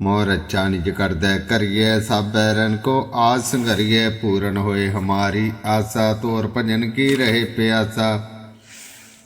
ਮੋਰ ਅੱਛਾ ਨਿਜ ਕਰਦੈ ਕਰੀਏ ਸਭੈ ਰਨ ਕੋ ਆਸ ਸੰਘਰੀਏ ਪੂਰਨ ਹੋਏ ਹਮਾਰੀ ਆਸਾ ਤੋਰ ਭਜਨ ਕੀ ਰਹੇ ਪਿਆਸਾ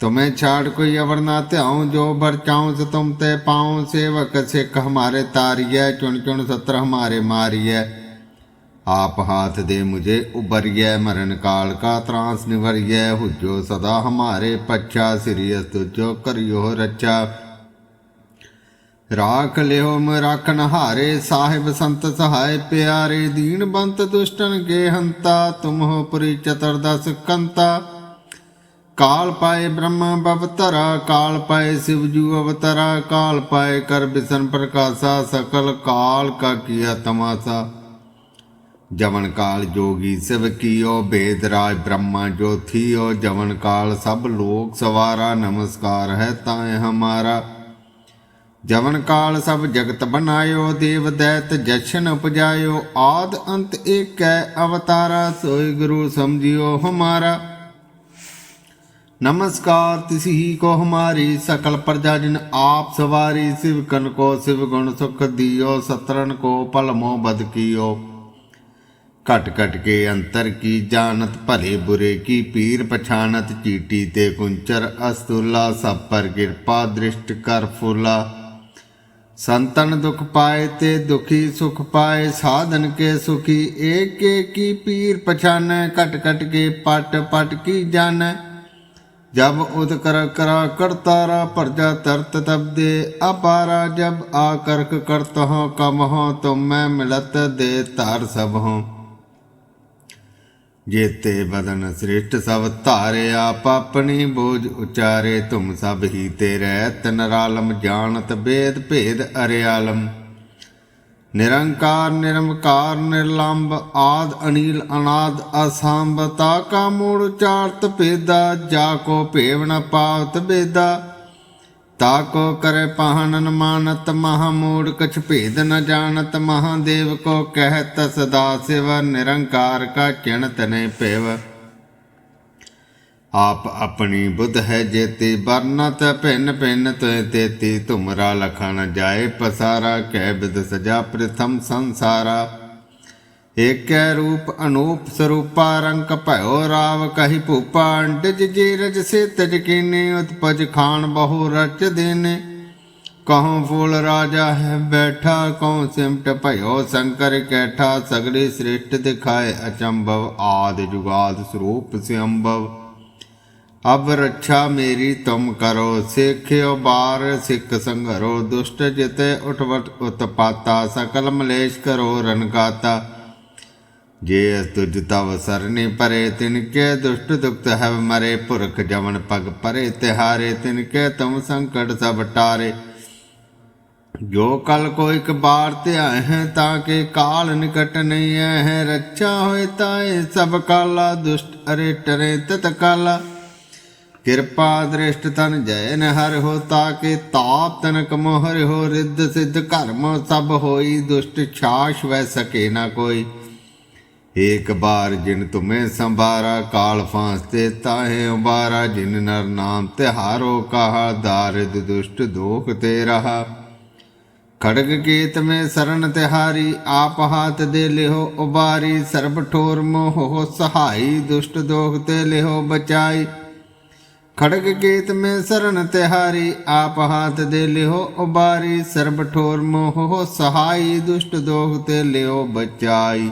तुम्हें छाड़ कोई अवर ना त्याऊं जो भर चाऊं से तुम ते पाऊं सेवक सिख हमारे तारिय चुन चुन सत्र हमारे मारिय आप हाथ दे मुझे उबरिय मरण काल का त्रांस निवरिय हुजो सदा हमारे पच्छा सिरियस तुझो करियो रक्षा ਰਾਖ ਲਿਓ ਮ ਰਾਖਨ ਹਾਰੇ, ਸਾਹਿਬ ਸੰਤ ਸਹਾਇ ਪਿਆਰੇ, ਦੀਨ ਬੰਤ ਦੁਸ਼ਟਨ ਕੇ ਹੰਤਾ, ਤੁਮ ਹੋ ਪੁਰੀ ਚਤੁਰਦਸ ਕੰਤਾ। ਕਾਲ ਪਾਏ ਬ੍ਰਹਮ ਬਵਤਰਾ, ਕਾਲ ਪਾਏ ਸ਼ਿਵ ਜੂ ਅਵਤਰਾ, ਕਾਲ ਪਾਏ ਕਰ ਬਿਸਨ ਪ੍ਰਕਾਸ਼ਾ, ਸਕਲ ਕਾਲ ਕਾ ਕੀਆ ਤਮਾਸਾ। ਜਵਨ ਕਾਲ ਜੋਗੀ ਸਿਵ ਕੀਓ, ਬੇਦ ਰਾਜ ਬ੍ਰਹਮਾ ਜੋ ਜੋਥੀਓ ਜਵਨ ਕਾਲ ਸਭ ਲੋਕ ਸਵਾਰਾ, ਨਮਸਕਾਰ ਹੈ ਤਾਏ ਹਮਾਰਾ। ਜਵਨ ਕਾਲ ਸਭ ਜਗਤ ਬਨਾਇਓ ਦੇਵ ਦੈਤ ਜਸ਼ਨ ਉਪਜਾਇਓ, ਆਦ ਅੰਤ ਏਕੈ ਅਵਤਾਰਾ, ਸੋਈ ਗੁਰੂ ਸਮਝਿਓ ਹਮਾਰਾ। ਨਮਸਕਾਰ, ਤਿਸ ਹੀ ਕੋ ਹਮਾਰੀ, ਸਕਲ ਪ੍ਰਜਾ ਜਿਨ ਆਪ ਸਵਾਰੀ, ਸਿਵ ਕਨ ਕੋ ਸਿਵ ਗੁਣ ਸੁਖ ਦਿਓ ਸਤਰਨ ਕੋ ਪਲਮੋ ਬਦ ਕੀਓ। ਘਟ ਘਟ ਕੇ ਅੰਤਰ ਕੀ ਜਾਣਤ, ਭਲੇ ਬੁਰੇ ਕੀ ਪੀਰ ਪਛਾਨਤ ਚੀਟੀ ਤੇ ਕੁੰਚਰ ਅਸਤੁਲਾ, ਸਭ ਪਰ ਕਿਰਪਾ ਦ੍ਰਿਸ਼ਟ ਕਰ ਫੁਲਾ। ਸੰਤਨ ਦੁਖ ਪਾਏ ਤੇ ਦੁਖੀ ਸੁਖ ਪਾਏ, ਸਾਧਨ ਕੇ ਸੁਖੀ, ਏਕ ਏਕੀ ਪੀਰ ਪਛਾਨੈ ਕਟ ਕਟ ਕੇ ਪਟ ਪਟ ਕੀ ਜਾਣੈ। ਜਬ ਉਦ ਕਰ ਕਰਾ ਕਰਤਾਰਾ ਪਰਜਾ ਤਰਤ ਤਬ ਦੇ, ਅਪਾਰਾ ਜਬ ਆ ਕਰਕ ਕਰਤ ਹੋ ਕਮ ਹੋ ਤੁਮ ਮੈਂ ਮਿਲਤ ਦੇ ਤਾਰ ਸਭ ਹੋ। ਜੇਤੇ ਬਦਨ ਸ੍ਰਿਸ਼ਟ ਸਭ ਧਾਰਿਆ ਪਾਪਣੀ ਬੋਝ ਉਚਾਰੇ, ਤੁਮ ਸਭ ਹੀ ਤੇਰੇ ਤਨਰਾਲਮ ਜਾਣਤ ਬੇਦ ਭੇਦ ਅਰਿਆਲਮ। ਨਿਰੰਕਾਰ ਨਿਰਮਕਾਰ ਨਿਰਲੰਭ ਆਦ, ਅਨੀਲ, ਅਨਾਦ ਅਸੰਭ ਤਾ ਕਾ ਮੂੜ ਚਾਰਤ ਭੇਦਾ, ਜਾ ਕੋ ਭੇਵ ਨ ਪਾਵਤ ਬੇਦਾ। ਤਾ ਕੋ ਕਰ ਪਹਨਨ ਮਾਨਤ ਮਹਾ ਮੂੜ ਕਛ ਭੇਦ ਨ ਜਾਣਤ, ਮਹਾਦੇਵ ਕੋ ਕਹਿਤ ਸਦਾ ਸਿਵ, ਨਿਰੰਕਾਰ ਕਾ ਚਿਣਤ ਨੇ ਭੇਵ ਆਪ ਆਪਣੀ ਬੁੱਧ ਹੈ ਜੇਤੀ ਬਰਨਤ ਭਿੰਨ ਭਿੰਨ ਤੋਇ ਤੇਤੀ ਤੁਮਰਾ ਲਖਣ ਜਾਏ ਪਸਾਰਾ, ਕਹਿ ਬਿਦ ਸਜਾ ਪ੍ਰਥਮ ਸੰਸਾਰਾ। ਏਕੈ ਰੂਪ ਅਨੂਪ ਸਰੂਪਾ ਰੰਗ ਭਇਓ ਰਾਵ ਕਹੀ ਭੂਪਾ, ਅੰਡਜ ਜੀਰਜ ਸੇ ਤਜ ਕੀਨੇ, ਉਤਪਜ ਖਾਨ ਬਹੁ ਰਚ ਦੇਨੇ। ਕਹਉ ਫੂਲ ਰਾਜਾ ਹੈ ਬੈਠਾ ਕਉ ਸਿਮਟ ਭਇਓ ਸ਼ੰਕਰ ਕੈਠਾ, ਸਗਲੇ ਸ੍ਰਿਸ਼ਟ ਦਿਖਾਏ ਅਚੰਭਵ, ਆਦ ਜੁਗਾਦ ਸਰੂਪ ਸਿਅੰਭਵ। ਅਬ ਰੱਛਾ ਮੇਰੀ ਤੁਮ ਕਰੋ, ਸਿੱਖਿਓ ਬਾਰ ਸਿੱਖ ਸੰਘਰੋ, ਦੁਸ਼ਟ ਜਿਤੇ ਉਠਵਟ ਉਤਪਾਤਾ, ਸਕਲ ਮਲੇਸ਼ ਕਰੋ ਰਨਗਾਤਾ ਜੇ ਅਸ ਤੁਜ ਤਵ ਸਰਨੀ ਪਰੇ, ਤਿਨ ਕੇ ਦੁਸ਼ਟ ਦੁਖਤ ਹੈ ਮਰੇ। ਪੁਰਖ ਜਵਨ ਪਗ ਪਰੇ, ਤਿਹਾਰੇ, ਤਿਨ ਕੇ ਤੁਮ ਸੰਕਟ ਸਭ ਟਾਰੇ। ਜੋ ਕਲ ਕੋ ਇੱਕ ਬਾਰ ਧਿਆਏ ਹੈ, ਤਾਂ ਕਿ ਕਾਲ ਨਿਕਟ ਨਹੀਂ ਹੈ। ਰੱਛਾ ਹੋਏ ਤਾਏ, ਸਭ ਕਾਲਾ ਦੁਸ਼ਟ ਅਰੇ ਟਰੇ ਤਤ ਕਾਲਾ। ਕਿਰਪਾ ਦ੍ਰਿਸ਼ਟ ਤਨ ਜੈ ਨ ਹੋ, ਤਾ ਤਾਕੇ ਤਾਪ ਤਨਕ ਮੋਹਰ ਹੋ ਰਿੱਧ ਸਿੱਧ ਕਰਮ ਸਭ ਹੋਈ, ਦੁਸ਼ਟ ਛਾਸ਼ ਵੈ ਸਕੇ ਨਾ ਕੋਈ। ਏਕ ਬਾਰ ਜਿਨ ਤੁਮੇ ਸੰਭਾਰਾ, ਕਾਲ ਫਾਂਸਤੇ ਤਾਹੇ ਉਬਾਰਾ, ਜਿਨ ਨਰ ਨਾਮ ਤਿਹਾਰੋ ਕਹਾ, ਦਾਰਿਦ ਦੁਸ਼ਟ ਦੋਖ ਤੇ ਰਹਾ। ਖੜਗ ਕੀਤ ਮੇ ਸਰਨ ਤਿਹਾਰੀ, ਆਪ ਹਾਥ ਦੇ ਲਿਹੋ ਉਬਾਰੀ, ਸਰਬ ਠੋਰ ਮੋਹ ਸਹਾਈ, ਦੁਸ਼ਟ ਦੋਖ ਤੇ ਲਿਹੋ ਬਚਾਈ। ਖੜਗ ਗੀਤ ਮੇ ਸਰਨ ਤਿਹਾਰੀ, ਆਪ ਹਾਥ ਦੇ ਲਿਹੋ ਉਬਾਰੀ, ਸਰਬ ਠੋਰ ਮੋਹ ਸਹਾਈ, ਦੁਸ਼ਟ ਦੋਖ ਤੇ ਲਿਹੋ ਬਚਾਈ।